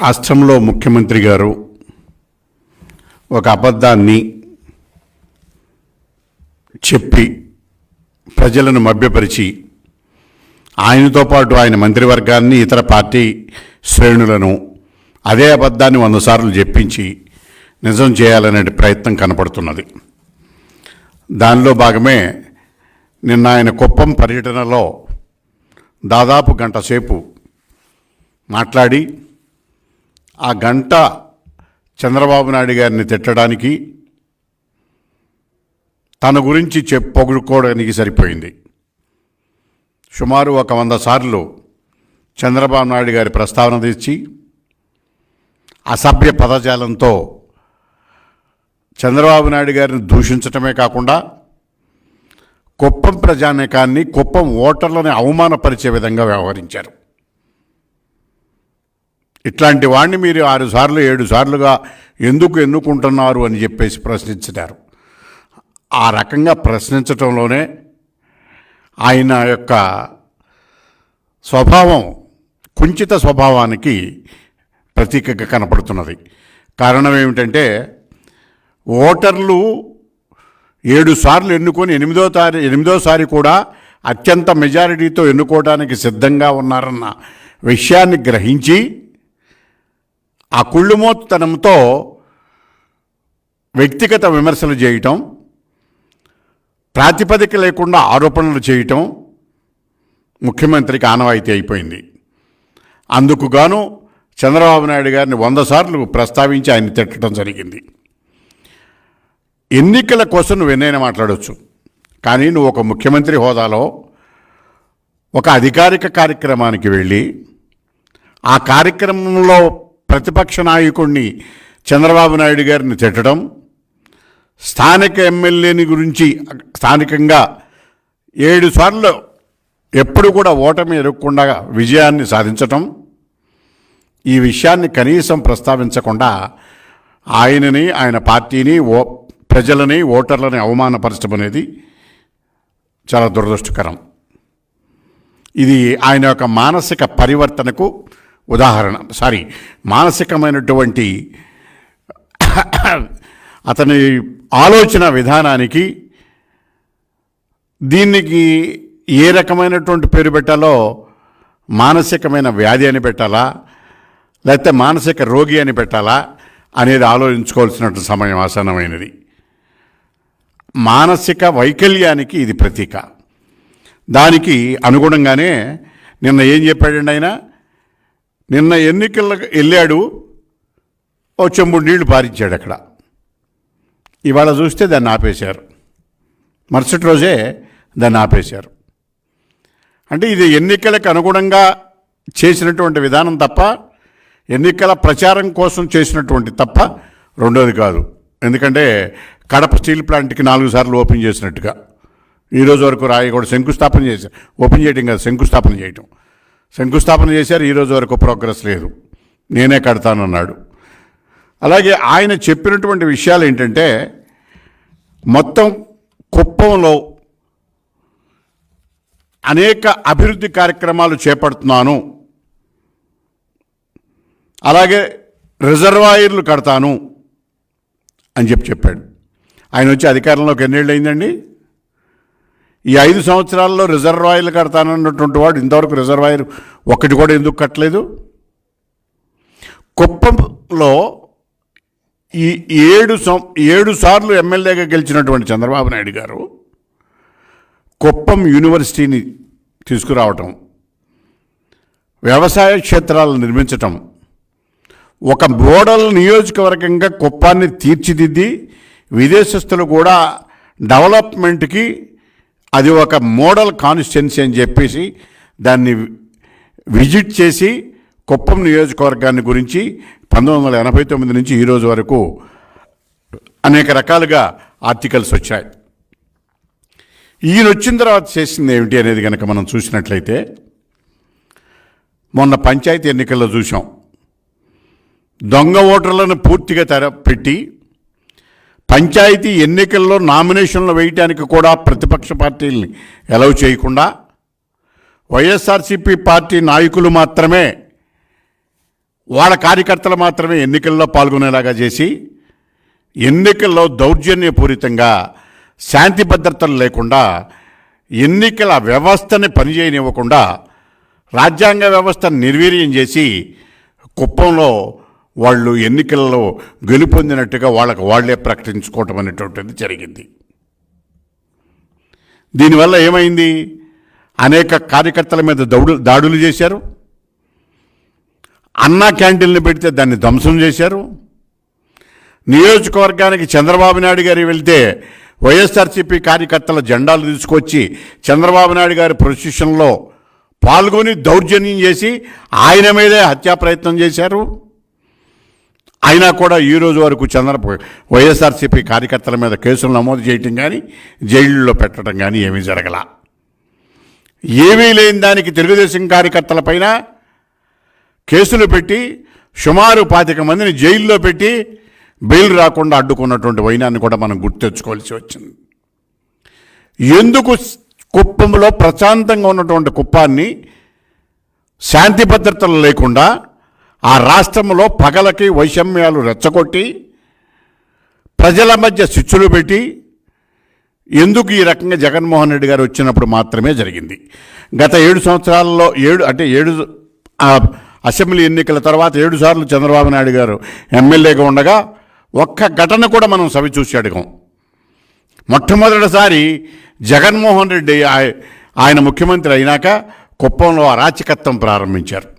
రాష్ట్రంలో ముఖ్యమంత్రి గారు ఒక అబద్ధాన్ని చెప్పి ప్రజలను మభ్యపరిచి ఆయనతో పాటు ఆయన మంత్రివర్గాన్ని ఇతర పార్టీ శ్రేణులను అదే అబద్ధాన్ని వంద సార్లు చెప్పించి నిజం చేయాలనే ప్రయత్నం కనపడుతున్నది. దానిలో భాగమే నిన్న ఆయన కుప్పం పర్యటనలో దాదాపు గంట సేపు మాట్లాడి ఆ గంట చంద్రబాబు నాయుడు గారిని తిట్టడానికి తన గురించి చెప్ సరిపోయింది. సుమారు ఒక వంద సార్లు చంద్రబాబు నాయుడు గారి ప్రస్తావన తెచ్చి అసభ్య పదజాలంతో చంద్రబాబు నాయుడు గారిని దూషించటమే కాకుండా కుప్పం ప్రజానేకాన్ని కుప్పం ఓటర్లను అవమానపరిచే విధంగా వ్యవహరించారు. ఇట్లాంటి వాడిని మీరు ఆరు సార్లు ఏడు సార్లుగా ఎందుకు ఎన్నుకుంటున్నారు అని చెప్పేసి ప్రశ్నించినారు. ఆ రకంగా ప్రశ్నించటంలోనే ఆయన యొక్క స్వభావం కుంచిత స్వభావానికి ప్రతీకగా కనపడుతున్నది. కారణం ఏమిటంటే ఓటర్లు ఏడు సార్లు ఎన్నుకొని ఎనిమిదో తారీ ఎనిమిదోసారి కూడా అత్యంత మెజారిటీతో ఎన్నుకోవడానికి సిద్ధంగా ఉన్నారన్న విషయాన్ని గ్రహించి ఆ కుళ్ళుమోత్తనంతో వ్యక్తిగత విమర్శలు చేయటం ప్రాతిపదిక లేకుండా ఆరోపణలు చేయటం ముఖ్యమంత్రికి ఆనవాయితీ అయిపోయింది. అందుకు గాను చంద్రబాబు నాయుడు గారిని వంద సార్లు ప్రస్తావించి ఆయన తిట్టడం జరిగింది. ఎన్నికల కోసం నువ్వు ఎన్నైనా మాట్లాడవచ్చు కానీ నువ్వు ఒక ముఖ్యమంత్రి హోదాలో ఒక అధికారిక కార్యక్రమానికి వెళ్ళి ఆ కార్యక్రమంలో ప్రతిపక్ష నాయకుడిని చంద్రబాబు నాయుడు గారిని తిట్టడం స్థానిక ఎమ్మెల్యేని గురించి స్థానికంగా ఏడు సార్లు ఎప్పుడు కూడా ఓటమి ఎరగకుండా విజయాన్ని సాధించటం ఈ విషయాన్ని కనీసం ప్రస్తావించకుండా ఆయనని ఆయన పార్టీని ఓ ప్రజలని ఓటర్లని అవమానపరచడం అనేది చాలా దురదృష్టకరం. ఇది ఆయన యొక్క మానసిక పరివర్తనకు ఉదాహరణ సారీ మానసికమైనటువంటి అతని ఆలోచన విధానానికి దీనికి ఏ రకమైనటువంటి పేరు పెట్టాలో మానసికమైన వ్యాధి అని పెట్టాలా లేకపోతే మానసిక రోగి అని పెట్టాలా అనేది ఆలోచించుకోవాల్సినటువంటి సమయం ఆసన్నమైనది. మానసిక వైకల్యానికి ఇది ప్రతీక. దానికి అనుగుణంగానే నిన్న ఏం చెప్పాడండి ఆయన? నిన్న ఎన్నికలకు వెళ్ళాడు ఓ చెంబు నీళ్ళు పారించాడు అక్కడ. ఇవాళ చూస్తే దాన్ని ఆపేశారు. మరుసటి రోజే దాన్ని ఆపేశారు. అంటే ఇది ఎన్నికలకు అనుగుణంగా చేసినటువంటి విధానం తప్ప ఎన్నికల ప్రచారం కోసం చేసినటువంటి తప్ప రెండోది కాదు. ఎందుకంటే కడప స్టీల్ ప్లాంట్కి నాలుగు సార్లు ఓపెన్ చేసినట్టుగా. ఈరోజు వరకు రాయి కూడా శంకుస్థాపన చేశారు. ఓపెన్ చేయడం కాదు శంకుస్థాపన చేయటం. శంకుస్థాపన చేశారు ఈరోజు వరకు ప్రోగ్రెస్ లేదు. నేనే కడతానన్నాడు. అలాగే ఆయన చెప్పినటువంటి విషయాలు ఏంటంటే మొత్తం కుప్పంలో అనేక అభివృద్ధి కార్యక్రమాలు చేపడుతున్నాను. అలాగే రిజర్వాయర్లు కడతాను అని చెప్పి చెప్పాడు. ఆయన వచ్చి అధికారంలోకి ఎన్నేళ్ళు అయిందండి ఈ ఐదు సంవత్సరాల్లో రిజర్వాయర్లు కడతానన్నటువంటి వాడు ఇంతవరకు రిజర్వాయర్ ఒక్కటి కూడా ఎందుకు కట్టలేదు? కుప్పంలో ఈ ఏడు సం ఏడు సార్లు ఎమ్మెల్యేగా గెలిచినటువంటి చంద్రబాబు నాయుడు గారు కుప్పం యూనివర్సిటీని తీసుకురావటం వ్యవసాయ క్షేత్రాలను నిర్మించటం ఒక మోడల్ నియోజకవర్గంగా కుప్పాన్ని తీర్చిదిద్ది విదేశస్తులు కూడా డెవలప్మెంట్కి అది ఒక మోడల్ కాన్స్టిట్యున్సీ అని చెప్పేసి దాన్ని విజిట్ చేసి కుప్పం నియోజకవర్గాన్ని గురించి పంతొమ్మిది వందల ఎనభై తొమ్మిది నుంచి ఈరోజు వరకు అనేక రకాలుగా ఆర్టికల్స్ వచ్చాయి. ఈయన వచ్చిన తర్వాత చేసింది ఏమిటి అనేది కనుక మనం చూసినట్లయితే మొన్న పంచాయతీ ఎన్నికల్లో చూసాం దొంగ ఓటర్లను పూర్తిగా తెర పెట్టి పంచాయతీ ఎన్నికల్లో నామినేషన్లు వేయటానికి కూడా ప్రతిపక్ష పార్టీల్ని ఎలవ్ చేయకుండా వైఎస్ఆర్సీపీ పార్టీ నాయకులు మాత్రమే వాళ్ళ కార్యకర్తలు మాత్రమే ఎన్నికల్లో పాల్గొనేలాగా చేసి ఎన్నికల్లో దౌర్జన్యపూరితంగా శాంతి భద్రతలు లేకుండా ఎన్నికల వ్యవస్థని పనిచేయనివ్వకుండా రాజ్యాంగ వ్యవస్థను నిర్వీర్యం చేసి కుప్పంలో వాళ్ళు ఎన్నికల్లో గెలుపొందినట్టుగా వాళ్ళకు వాళ్ళే ప్రకటించుకోవటం అనేటువంటిది జరిగింది. దీనివల్ల ఏమైంది? అనేక కార్యకర్తల మీద దౌడు దాడులు చేశారు. అన్నా క్యాంటీన్లు పెడితే దాన్ని ధ్వంసం చేశారు. నియోజకవర్గానికి చంద్రబాబు నాయుడు గారు వెళ్తే వైఎస్ఆర్సీపీ కార్యకర్తల జెండాలు తీసుకొచ్చి చంద్రబాబు నాయుడు గారి ప్రొసిషన్లో పాల్గొని దౌర్జన్యం చేసి ఆయన మీదే హత్యా ప్రయత్నం చేశారు. అయినా కూడా ఈ రోజు వరకు చంద్ర వైఎస్ఆర్సీపీ కార్యకర్తల మీద కేసులు నమోదు చేయటం కానీ జైళ్ళలో పెట్టడం కానీ ఏమీ జరగల. ఏమీ లేని దానికి తెలుగుదేశం కార్యకర్తలపైన కేసులు పెట్టి సుమారు పాతిక మందిని జైల్లో పెట్టి బెయిల్ రాకుండా అడ్డుకున్నటువంటి వైనాన్ని కూడా మనం గుర్తెచ్చుకోవాల్సి వచ్చింది. ఎందుకు కుప్పంలో ప్రశాంతంగా ఉన్నటువంటి కుప్పాన్ని శాంతి భద్రతలు లేకుండా ఆ రాష్ట్రంలో పగలకి వైషమ్యాలు రెచ్చగొట్టి ప్రజల మధ్య శిచ్చులు పెట్టి ఎందుకు ఈ రకంగా జగన్మోహన్ రెడ్డి గారు వచ్చినప్పుడు మాత్రమే జరిగింది. గత ఏడు సంవత్సరాల్లో ఏడు అంటే ఏడు అసెంబ్లీ ఎన్నికల తర్వాత ఏడు సార్లు చంద్రబాబు నాయుడు గారు ఎమ్మెల్యేగా ఉండగా ఒక్క ఘటన కూడా మనం సవి చూసి అడగం. మొట్టమొదటిసారి జగన్మోహన్ రెడ్డి ఆయ- ఆయన ముఖ్యమంత్రి అయినాక కుప్పంలో అరాచకత్వం ప్రారంభించారు.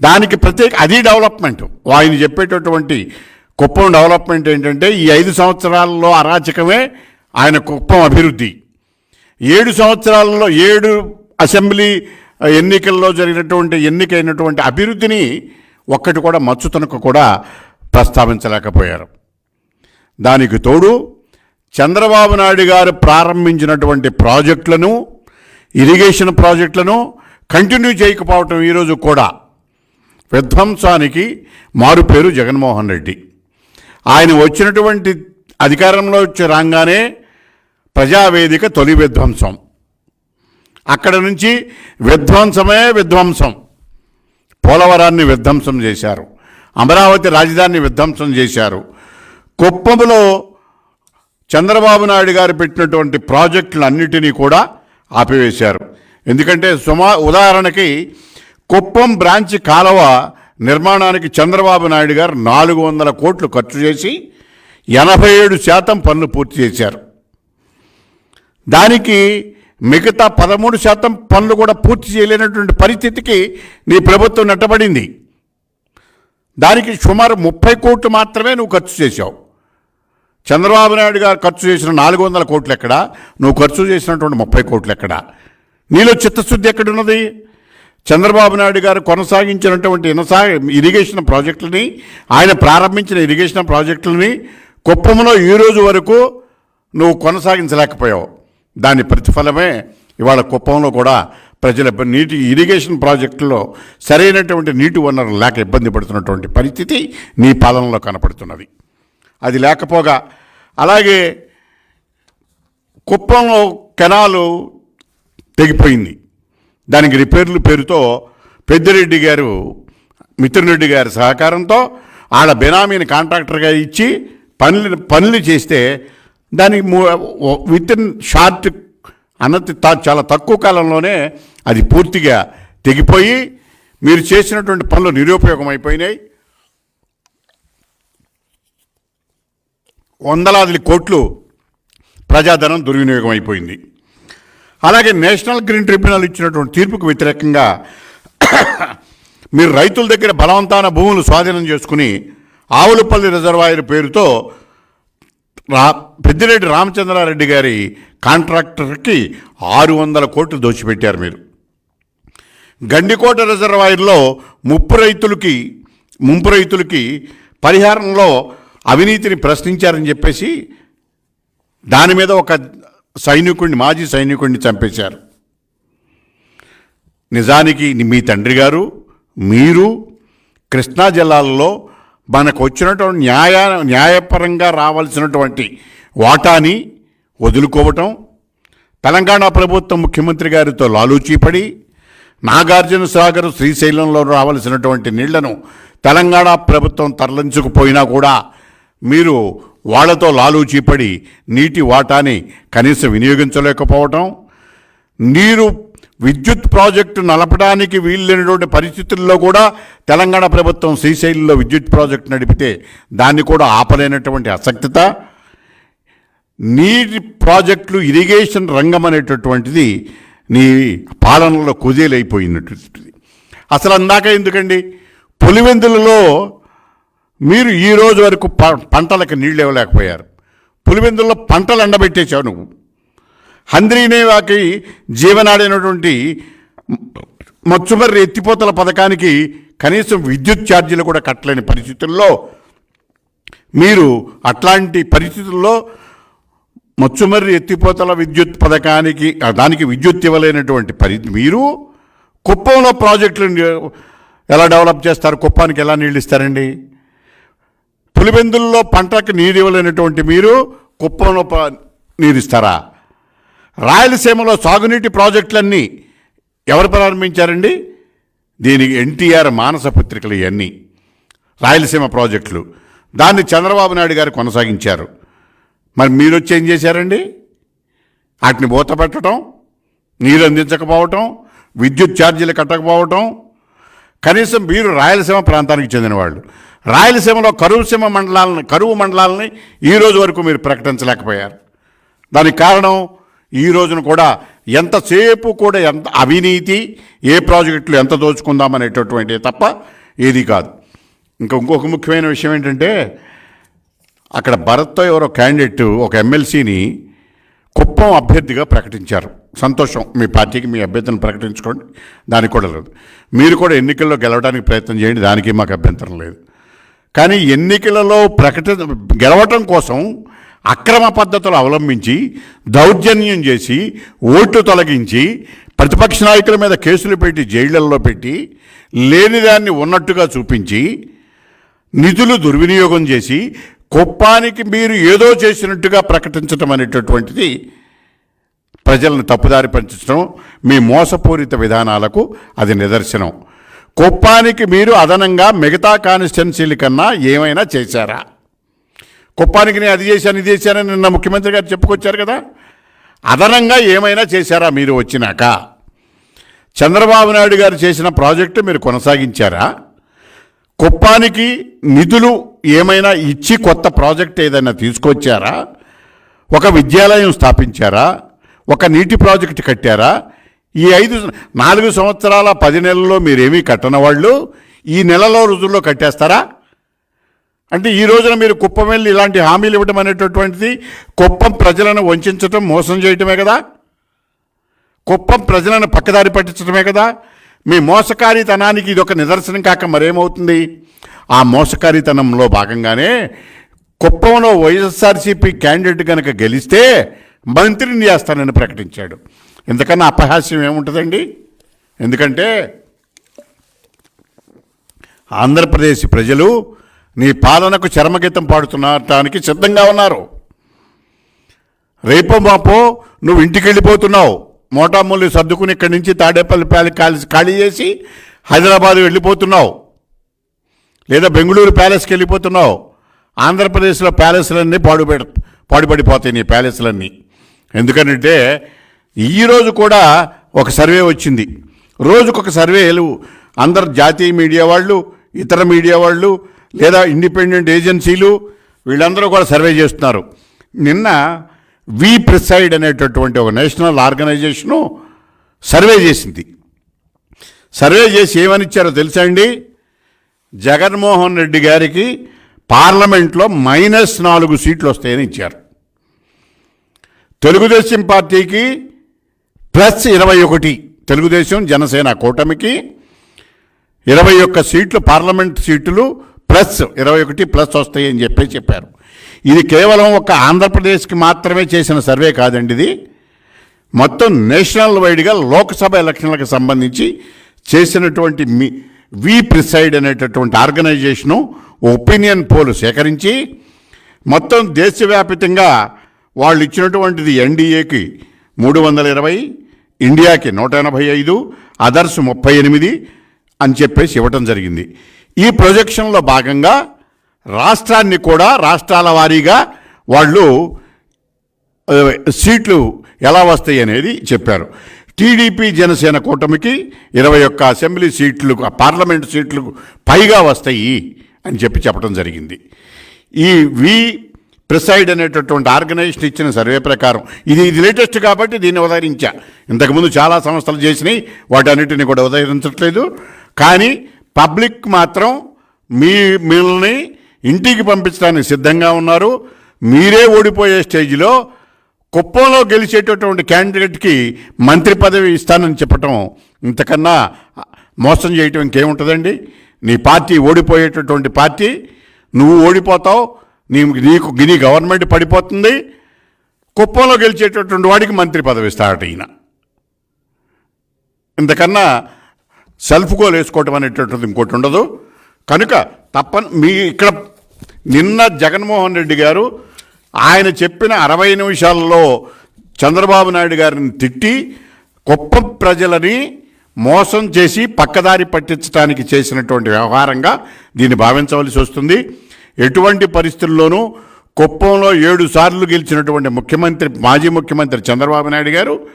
దానికి ప్రత్యేక అది డెవలప్మెంట్. ఆయన చెప్పేటటువంటి కుప్పం డెవలప్మెంట్ ఏంటంటే ఈ ఐదు సంవత్సరాల్లో అరాచకమే ఆయన కుప్పం అభివృద్ధి. ఏడు సంవత్సరాలలో ఏడు అసెంబ్లీ ఎన్నికల్లో జరిగినటువంటి ఎన్నికైనటువంటి అభివృద్ధిని ఒక్కటి కూడా మచ్చుతనకు కూడా ప్రస్తావించలేకపోయారు. దానికి తోడు చంద్రబాబు నాయుడు గారు ప్రారంభించినటువంటి ప్రాజెక్టులను ఇరిగేషన్ ప్రాజెక్టులను కంటిన్యూ చేయకపోవటం ఈరోజు కూడా విధ్వంసానికి మారు పేరు జగన్మోహన్ రెడ్డి. ఆయన వచ్చినటువంటి అధికారంలో వచ్చి రాగానే ప్రజావేదిక తొలి విధ్వంసం. అక్కడ నుంచి విధ్వంసమే విధ్వంసం. పోలవరాన్ని విధ్వంసం చేశారు. అమరావతి రాజధానిని విధ్వంసం చేశారు. కుప్పంలో చంద్రబాబు నాయుడు గారు పెట్టినటువంటి ప్రాజెక్టులన్నిటినీ కూడా ఆపివేశారు. ఎందుకంటే సుమా ఉదాహరణకి కుప్పం బ్రాంచ్ కాలువ నిర్మాణానికి చంద్రబాబు నాయుడు గారు నాలుగు వందల కోట్లు ఖర్చు చేసి ఎనభై ఏడు శాతం పనులు పూర్తి చేశారు. దానికి మిగతా పదమూడు శాతం పనులు కూడా పూర్తి చేయలేనటువంటి పరిస్థితికి నీ ప్రభుత్వం నెట్టబడింది. దానికి సుమారు ముప్పై కోట్లు మాత్రమే నువ్వు ఖర్చు చేశావు. చంద్రబాబు నాయుడు గారు ఖర్చు చేసిన నాలుగు వందల కోట్లు ఎక్కడ? నువ్వు ఖర్చు చేసినటువంటి ముప్పై కోట్లు ఎక్కడ? నీలో చిత్తశుద్ధి ఎక్కడున్నది? చంద్రబాబు నాయుడు గారు కొనసాగించినటువంటి ఇనసా ఇరిగేషన్ ప్రాజెక్టులని ఆయన ప్రారంభించిన ఇరిగేషన్ ప్రాజెక్టులని కుప్పంలో ఈ రోజు వరకు నువ్వు కొనసాగించలేకపోయావు. దాని ప్రతిఫలమే ఇవాళ కుప్పంలో కూడా ప్రజల నీటి ఇరిగేషన్ ప్రాజెక్టులో సరైనటువంటి నీటి వనరులు లేక ఇబ్బంది పడుతున్నటువంటి పరిస్థితి నీ పాలనలో కనపడుతున్నది. అది లేకపోగా అలాగే కుప్పంలో కెనాలు తెగిపోయింది. దానికి రిపేర్లు పేరుతో పెద్దిరెడ్డి గారు మిత్రురెడ్డి గారి సహకారంతో ఆడ బెనామీని కాంట్రాక్టర్గా ఇచ్చి పనులు పనులు చేస్తే దానికి విత్ ఇన్ షార్ట్ అన్నది చాలా తక్కువ కాలంలోనే అది పూర్తిగా తెగిపోయి మీరు చేసినటువంటి పనులు నిరుపయోగం అయిపోయినాయి వందలాది కోట్లు ప్రజాధనం దుర్వినియోగం అయిపోయింది అలాగే నేషనల్ గ్రీన్ ట్రిబ్యునల్ ఇచ్చినటువంటి తీర్పుకు వ్యతిరేకంగా మీరు రైతుల దగ్గర బలవంతాన భూములు స్వాధీనం చేసుకుని ఆవులపల్లి రిజర్వాయర్ పేరుతో రా పెద్దిరెడ్డి రామచంద్రారెడ్డి గారి కాంట్రాక్టర్కి ఆరు వందల కోట్లు దోచిపెట్టారు మీరు. గండికోట రిజర్వాయర్లో ముప్పు రైతులకి ముంపు రైతులకి పరిహారంలో అవినీతిని ప్రశ్నించారని చెప్పేసి దాని మీద ఒక సైనికుడిని మాజీ సైనికుడిని చంపేశారు. నిజానికి మీ తండ్రి గారు మీరు కృష్ణా జిల్లాలలో మనకు వచ్చినటువంటి న్యాయ న్యాయపరంగా రావాల్సినటువంటి వాటాని వదులుకోవటం తెలంగాణ ప్రభుత్వం ముఖ్యమంత్రి గారితో లాలూచీపడి నాగార్జున సాగర్ శ్రీశైలంలో రావాల్సినటువంటి నీళ్ళను తెలంగాణ ప్రభుత్వం తరలించకపోయినా కూడా మీరు వాళ్ళతో లాలూచీపడి నీటి వాటాని కనీసం వినియోగించలేకపోవటం నీరు విద్యుత్ ప్రాజెక్టు నలపడానికి వీల్లేనటువంటి పరిస్థితుల్లో కూడా తెలంగాణ ప్రభుత్వం శ్రీశైలంలో విద్యుత్ ప్రాజెక్టు నడిపితే దాన్ని కూడా ఆపలేనటువంటి అసక్తత. నీటి ప్రాజెక్టులు ఇరిగేషన్ రంగం అనేటటువంటిది నీ పాలనలో కుదేలైపోయినటువంటిది. అసలు అందాక ఎందుకండి? పులివెందులలో మీరు ఈ రోజు వరకు ప- పంటలకు నీళ్ళు ఇవ్వలేకపోయారు. పులివెందుల్లో పంటలు ఎండబెట్టేశావు నువ్వు. హంద్రీనేవాకి జీవనాడైనటువంటి మత్స్యమర్రి ఎత్తిపోతల పథకానికి కనీసం విద్యుత్ ఛార్జీలు కూడా కట్టలేని పరిస్థితుల్లో మీరు అట్లాంటి పరిస్థితుల్లో మత్స్యమర్రి ఎత్తిపోతల విద్యుత్ పథకానికి దానికి విద్యుత్ ఇవ్వలేనటువంటి పరి మీరు కుప్పంలో ప్రాజెక్టులు ఎలా డెవలప్ చేస్తారు? కుప్పానికి ఎలా నీళ్ళు ఇస్తారండి? పులిబెందుల్లో పంటకు నీరు ఇవ్వలేనటువంటి మీరు కుప్పంలో నీరిస్తారా? నీరు ఇస్తారా రాయలసీమలో సాగునీటి ప్రాజెక్టులన్నీ ఎవరు ప్రారంభించారండి? దీనికి ఎన్టీఆర్ మానస పత్రికలు ఇవన్నీ. రాయలసీమ ప్రాజెక్టులు. దాన్ని చంద్రబాబు నాయుడు గారు కొనసాగించారు. మరి మీరు వచ్చి ఏం చేశారండి? వాటిని మూత పెట్టడం నీరు అందించకపోవటం విద్యుత్ ఛార్జీలు కట్టకపోవటం. కనీసం మీరు రాయలసీమ ప్రాంతానికి చెందిన వాళ్ళు రాయలసీమలో కరువుసీమ మండలాలని కరువు మండలాలని ఈ రోజు వరకు మీరు ప్రకటించలేకపోయారు. దానికి కారణం ఈ రోజున కూడా ఎంతసేపు కూడా ఎంత అవినీతి ఏ ప్రాజెక్టులు ఎంత దోచుకుందామనేటటువంటి తప్ప ఏది కాదు. ఇంకా ఇంకొక ముఖ్యమైన విషయం ఏంటంటే అక్కడ భరత్తో ఎవరో క్యాండిడేట్ ఒక ఎమ్మెల్సీని కుప్పం అభ్యర్థిగా ప్రకటించారు. సంతోషం. మీ పార్టీకి మీ అభ్యర్థిని ప్రకటించుకోండి. దానికి కూడా లేదు. మీరు కూడా ఎన్నికల్లో గెలవడానికి ప్రయత్నం చేయండి. దానికి మాకు అభ్యంతరం లేదు. కానీ ఎన్నికలలో ప్రకటి గెలవటం కోసం అక్రమ పద్ధతులు అవలంబించి దౌర్జన్యం చేసి ఓట్లు తొలగించి ప్రతిపక్ష నాయకుల మీద కేసులు పెట్టి జైళ్ళలో పెట్టి లేనిదాన్ని ఉన్నట్టుగా చూపించి నిధులు దుర్వినియోగం చేసి కుప్పానికి మీరు ఏదో చేసినట్టుగా ప్రకటించడం అనేటటువంటిది ప్రజలను తప్పుదారి పంచడం మీ మోసపూరిత విధానాలకు అది నిదర్శనం. కుప్పానికి మీరు అదనంగా మిగతా కాన్స్టిట్యున్సీల కన్నా ఏమైనా చేశారా? కుప్పానికి నేను అది చేశాను ఇది చేశానని నిన్న ముఖ్యమంత్రి గారు చెప్పుకొచ్చారు కదా. అదనంగా ఏమైనా చేశారా మీరు వచ్చినాక? చంద్రబాబు నాయుడు గారు చేసిన ప్రాజెక్టు మీరు కొనసాగించారా? కుప్పానికి నిధులు ఏమైనా ఇచ్చి కొత్త ప్రాజెక్ట్ ఏదైనా తీసుకొచ్చారా? ఒక విద్యాలయం స్థాపించారా? ఒక నీటి ప్రాజెక్టు కట్టారా? ఈ ఐదు నాలుగు సంవత్సరాల పది నెలల్లో మీరేమీ కట్టని వాళ్ళు ఈ నెలలో రోజుల్లో కట్టేస్తారా? అంటే ఈ రోజున మీరు కుప్పం వెళ్ళి ఇలాంటి హామీలు ఇవ్వడం అనేటటువంటిది కుప్పం ప్రజలను వంచడం మోసం చేయటమే కదా. కుప్పం ప్రజలను పక్కదారి పట్టించడమే కదా. మీ మోసకారితనానికి ఇది ఒక నిదర్శనం కాక మరేమవుతుంది? ఆ మోసకారితనంలో భాగంగానే కుప్పంలో వైఎస్ఆర్సీపీ క్యాండిడేట్ కనుక గెలిస్తే మంత్రిని చేస్తానని ప్రకటించాడు. ఇంతకన్నా అపహాస్యం ఏముంటుందండి? ఎందుకంటే ఆంధ్రప్రదేశ్ ప్రజలు నీ పాలనకు చరమగీతం పాడుతున్నటానికి సిద్ధంగా ఉన్నారు. రేపో మాపో నువ్వు ఇంటికి వెళ్ళిపోతున్నావు మోటామూలి సర్దుకుని ఇక్కడి నుంచి తాడేపల్లి ప్యాలెస్ ఖాళీ ఖాళీ చేసి హైదరాబాద్ వెళ్ళిపోతున్నావు. లేదా బెంగళూరు ప్యాలెస్కి వెళ్ళిపోతున్నావు. ఆంధ్రప్రదేశ్లో ప్యాలెస్లన్నీ పాడుపెడ పాడుపడిపోతాయి నీ ప్యాలెస్లన్నీ. ఎందుకంటే ఈరోజు కూడా ఒక సర్వే వచ్చింది. రోజుకొక సర్వేలు అందరు జాతీయ మీడియా వాళ్ళు ఇతర మీడియా వాళ్ళు లేదా ఇండిపెండెంట్ ఏజెన్సీలు వీళ్ళందరూ కూడా సర్వే చేస్తున్నారు. నిన్న వి ప్రిసైడ్ అనేటటువంటి ఒక నేషనల్ ఆర్గనైజేషను సర్వే చేసింది. సర్వే చేసి ఏమని ఇచ్చారో తెలుసా అండి? జగన్మోహన్ రెడ్డి గారికి పార్లమెంట్లో మైనస్ నాలుగు సీట్లు వస్తాయని ఇచ్చారు. తెలుగుదేశం పార్టీకి ప్లస్ ఇరవై ఒకటి తెలుగుదేశం జనసేన కూటమికి ఇరవై ఒక్క సీట్లు పార్లమెంట్ సీట్లు ప్లస్ ఇరవై ఒకటి ప్లస్ వస్తాయని చెప్పి చెప్పారు. ఇది కేవలం ఒక ఆంధ్రప్రదేశ్కి మాత్రమే చేసిన సర్వే కాదండి ఇది. మొత్తం నేషనల్ వైడ్గా లోక్సభ ఎలక్షన్లకు సంబంధించి చేసినటువంటి మీ వి ప్రిసైడ్ అనేటటువంటి ఆర్గనైజేషను ఒపీనియన్ పోలు సేకరించి మొత్తం దేశవ్యాపితంగా వాళ్ళు ఇచ్చినటువంటిది ఎన్డీఏకి మూడు వందల ఇరవై ఇండియాకి నూట ఎనభై ఐదు అదర్స్ ముప్పై ఎనిమిది అని చెప్పేసి ఇవ్వటం జరిగింది. ఈ ప్రొజెక్షన్లో భాగంగా రాష్ట్రాన్ని కూడా రాష్ట్రాల వారీగా వాళ్ళు సీట్లు ఎలా వస్తాయి అనేది చెప్పారు. టీడీపీ జనసేన కూటమికి ఇరవై ఒక్క అసెంబ్లీ సీట్లు పార్లమెంట్ సీట్లు పైగా వస్తాయి అని చెప్పి చెప్పడం జరిగింది. ఈ వి ప్రిసైడ్ అనేటటువంటి ఆర్గనైజేషన్ ఇచ్చిన సర్వే ప్రకారం. ఇది ఇది లేటెస్ట్ కాబట్టి దీన్ని ఉదహరించా. ఇంతకుముందు చాలా సంస్థలు చేసినాయి వాటన్నిటిని కూడా ఉదహరించట్లేదు. కానీ పబ్లిక్ మాత్రం మీ మిమ్మల్ని ఇంటికి పంపించడానికి సిద్ధంగా ఉన్నారు. మీరే ఓడిపోయే స్టేజ్లో కుప్పంలో గెలిచేటటువంటి క్యాండిడేట్కి మంత్రి పదవి ఇస్తానని చెప్పటం ఇంతకన్నా మోసం చేయటం ఇంకేముంటుందండి? నీ పార్టీ ఓడిపోయేటటువంటి పార్టీ నువ్వు ఓడిపోతావు నీ నీకు నీ గవర్నమెంట్ పడిపోతుంది. కుప్పంలో గెలిచేటటువంటి వాడికి మంత్రి పదవి ఇస్తాడట ఈయన ఇంతకన్నా సెల్ఫ్ గోల్ వేసుకోవటం అనేటటువంటిది ఇంకోటి ఉండదు. కనుక తప్పని మీ ఇక్కడ నిన్న జగన్మోహన్ రెడ్డి గారు ఆయన చెప్పిన అరవై నిమిషాల్లో చంద్రబాబు నాయుడు గారిని తిట్టి కుప్ప ప్రజలని మోసం చేసి పక్కదారి పట్టించడానికి చేసినటువంటి వ్యవహారంగా దీన్ని భావించవలసి వస్తుంది. ఎటువంటి పరిస్థితుల్లోనూ కుప్పంలో ఏడు సార్లు గెలిచినటువంటి ముఖ్యమంత్రి మాజీ ముఖ్యమంత్రి చంద్రబాబు నాయుడు గారు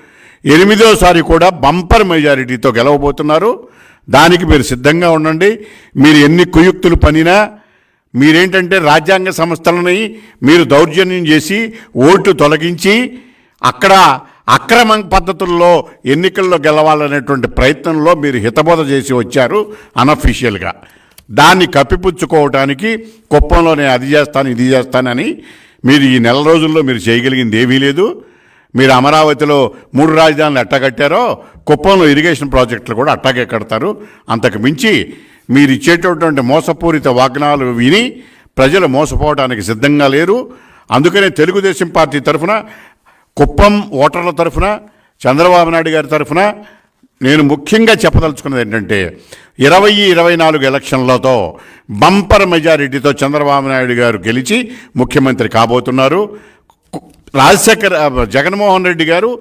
ఎనిమిదోసారి కూడా బంపర్ మెజారిటీతో గెలవబోతున్నారు. దానికి మీరు సిద్ధంగా ఉండండి. మీరు ఎన్ని కుయుక్తులు పనినా మీరేంటంటే రాజ్యాంగ సంస్థలని మీరు దౌర్జన్యం చేసి ఓట్లు తొలగించి అక్కడ అక్రమ పద్ధతుల్లో ఎన్నికల్లో గెలవాలనేటువంటి ప్రయత్నంలో మీరు హితబోధ చేసి వచ్చారు అనఫీషియల్గా. దాన్ని కప్పిపుచ్చుకోవటానికి కుప్పంలో నేను అది చేస్తాను ఇది చేస్తానని మీరు ఈ నెల రోజుల్లో మీరు చేయగలిగింది ఏమీ లేదు. మీరు అమరావతిలో మూడు రాజధానులు ఎట్టగట్టారో కుప్పంలో ఇరిగేషన్ ప్రాజెక్టులు కూడా అట్టాగే కడతారు. అంతకు మించి మీరు ఇచ్చేటటువంటి మోసపూరిత వాగ్నాలు విని ప్రజలు మోసపోవడానికి సిద్ధంగా లేరు. అందుకనే తెలుగుదేశం పార్టీ తరఫున కుప్పం ఓటర్ల తరఫున చంద్రబాబు నాయుడు గారి తరఫున నేను ముఖ్యంగా చెప్పదలుచుకున్నది ఏంటంటే ఇరవై ఇరవై నాలుగు ఎలక్షన్లతో బంపర్ మెజారిటీతో చంద్రబాబు నాయుడు గారు గెలిచి ముఖ్యమంత్రి కాబోతున్నారు. రాజశేఖర్ జగన్మోహన్ రెడ్డి గారు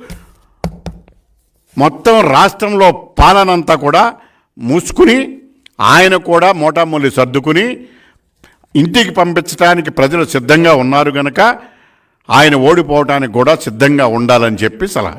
మొత్తం రాష్ట్రంలో పాలనంతా కూడా మూసుకుని ఆయన కూడా మోటామూలి సర్దుకుని ఇంటికి పంపించడానికి ప్రజలు సిద్ధంగా ఉన్నారు గనక ఆయన ఓడిపోవటానికి కూడా సిద్ధంగా ఉండాలని చెప్పి సలహా